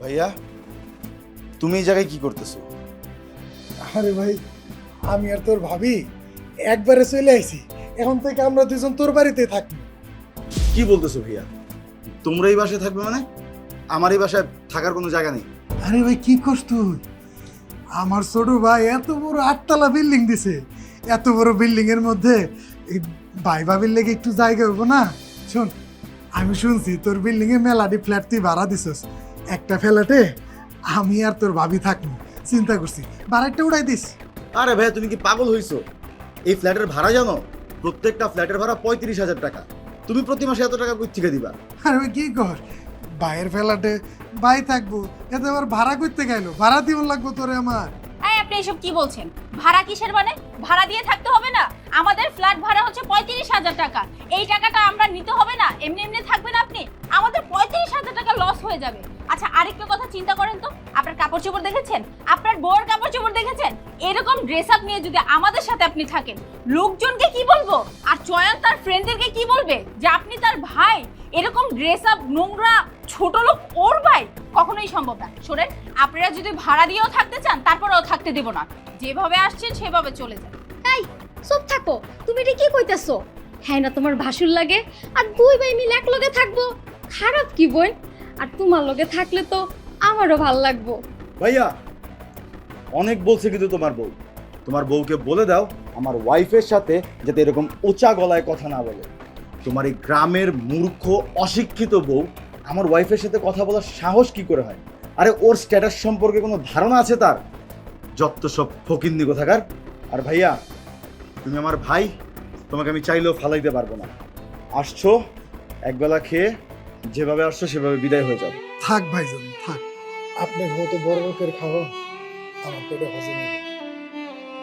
ভাইয়া তুমি এই জায়গায় কি করতেছো? আরে ভাই আমি আর তোর ভাবি একবারে চলে আইছি। এখন থেকে আমরা দুজন তোর বাড়িতে থাকি কি বলতেছো ভাইয়া? তোমরা এই বাসায় থাকবে মানে? আমার এই বাসায় থাকার কোনো জায়গা নেই। আরে ভাই কি করছ তুই? আমার ছোট ভাই এত বড় আটতলা বিল্ডিং দিছে। এত বড় বিল্ডিং এর মধ্যে এই ভাই ভাবির লেগে একটু জায়গা হইব না? শোন আমি শুনছি তোর বিল্ডিং এ মেলাডি ফ্ল্যাট তুই ভাড়া দিছস। একটা ফ্ল্যাটে আমি আর তোর ভাবি থাকব। চিন্তা করছি। ভাড়াটা উড়াই দিস। আরে ভাইয়া তুমি কি পাগল হইছো? এই ফ্ল্যাটের ভাড়া জানো? প্রত্যেকটা ফ্ল্যাটের ভাড়া পঁয়ত্রিশ হাজার টাকা। তুমি প্রতি মাসে এত টাকা কই থেকে দিবা? আর ওই কি কর? বাইরের ফ্ল্যাটে বাই থাকব। এতে আবার ভাড়া করতে গেল। ভাড়া দিব লাগবো তোরে আমার। এই আপনি এসব কি বলছেন? ভাড়া কিসের মানে? ভাড়া দিয়ে থাকতে হবে না। আমাদের ফ্ল্যাট ভাড়া হচ্ছে পঁয়ত্রিশ হাজার টাকা। এই টাকাটা আমরা নিতে হবে না। এমনি এমনি থাকবেন আপনি। আমাদের পঁয়ত্রিশ হাজার টাকা লস হয়ে যাবে। আচ্ছা আরেকটা কথা চিন্তা করেন তো। আপনার কাপড় চোপড় দেখেছেন? আপনার বউয়ের কাপড় চোপড় দেখেছেন? এরকম ড্রেস আপ নিয়ে যদি আমাদের সাথে আপনি থাকেন, লোকজনকে কি বলব? আর চয়ন তার ফ্রেন্ডদেরকে কি বলবে? যে আপনি তার ভাই। এরকম ড্রেস আপ নোংরা ছোট লোক ওর ভাই কখনোই সম্ভব না। শোনেন, আপনারা যদি ভাড়া দিয়েও থাকতে চান, তারপরেও থাকতে দেব না। যেভাবে আসছেন, সেভাবে চলে যান। তাই চুপ থাকো। তুমি এটা কি কইতেছো? হ্যাঁ না, তোমার ভাসুর লাগে। আর দুই ভাই মিলে এক লগে থাকব? খারাপ কি বোন আর তোমার লগে থাকলে তো আমারও ভালো লাগবো। ভাইয়া, অনেক বলছে কিন্তু তোমার বউ। তোমার বউকে বলে দাও, আমার ওয়াইফের সাথে যাতে এরকম উঁচা গলায় কথা না বলে। তোমার এই গ্রামের মূর্খ, অশিক্ষিত বউ, আমার ওয়াইফের সাথে কথা বলার সাহস কি করে হয়? আরে, ওর স্ট্যাটাস সম্পর্কে কোনো ধারণা আছে তার? যত সব ফকিন্দি কোথাকার। আর ভাইয়া, তুমি আমার ভাই, তোমাকে আমি চাইলেও ফালাইতে পারব না। আসছো, একবেলা খেয়ে যেভাবে আসছো, সেভাবে বিদায় হয়ে যাবে। থাক ভাই ভাইজান, থাক। আপনার মতো বড় লোকের খাওয়া আমার পেটে হজম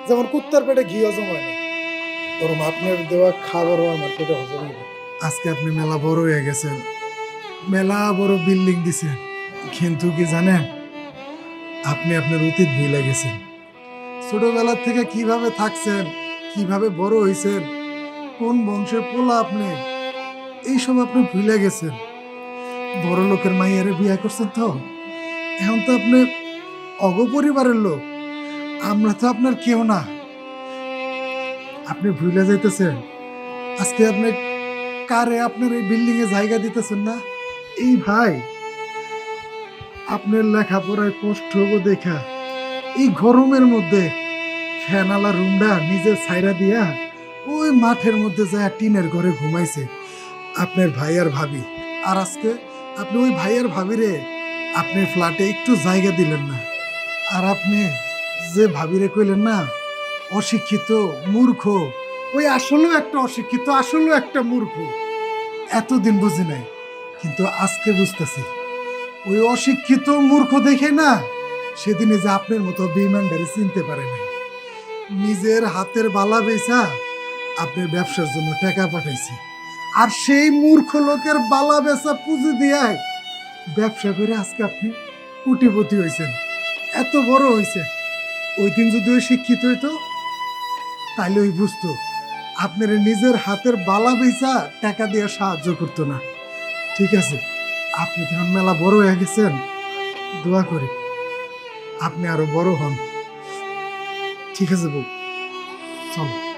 যেমন কুত্তার পেটে ঘি হজম হয় না, ওরম আপনার দেওয়া খাবারও আমার পেটে হজম হবে আজকে আপনি মেলা বড় হয়ে গেছেন, মেলা বড় বিল্ডিং দিছেন। কিন্তু কি জানেন, আপনি আপনার অতীত ভুলে গেছেন। ছোটবেলার থেকে কীভাবে থাকছেন, কীভাবে বড় হয়েছেন কোন বংশের পোলা আপনি এইসব আপনি ভুলে গেছেন। বড় লোকের মাইয়ারে বিয়ে করছেন তো? এখন তো আপনি অগ পরিবারের লোক। আমরা তো আপনার কেউ না। আপনি ভুলে যাইতেছেন। আজকে আপনি কারে আপনার এই বিল্ডিং এ জায়গা দিতেছেন না? এই ভাই, আপনার লেখাপড়ায় কষ্ট হব দেখা। এই গরমের মধ্যে ফ্যানালা রুমটা নিজের ছাইরা দিয়া ওই মাঠের মধ্যে যায় টিনের ঘরে ঘুমাইছে। আপনার ভাই আর ভাবি। আর আজকে আপনি ওই ভাইয়ের ভাবিরে আপনি ফ্ল্যাটে একটু জায়গা দিলেন না। আর আপনি যে ভাবিরে কইলেন না, অশিক্ষিত, মূর্খ, ওই আসলেও একটা অশিক্ষিত, আসলেও একটা মূর্খ। এতদিন বুঝি নাই, কিন্তু আজকে বুঝতেছি। ওই অশিক্ষিত, মূর্খ দেখে না, সেদিনে যে আপনার মতো বিমানডারে চিনতে পারে নাই। নিজের হাতের বালা বেচা আপনার ব্যবসার জন্য টাকা পাঠাইছে। আর সেই মূর্খ লোকের বালা বেচা পুঁজি দিয়ায় ব্যবসা করে আজকে আপনি কুটিপতি হয়েছেন এত বড় হয়েছে ওই দিন যদি ওই শিক্ষিত হইতো তাহলে ওই বুঝতো আপনার নিজের হাতের বালা বেচা টাকা দিয়ে সাহায্য করতো না। ঠিক আছে, আপনি যখন মেলা বড় হয়ে গেছেন, দোয়া করে, আপনি আরও বড় হন। ঠিক আছে বউ, চলো।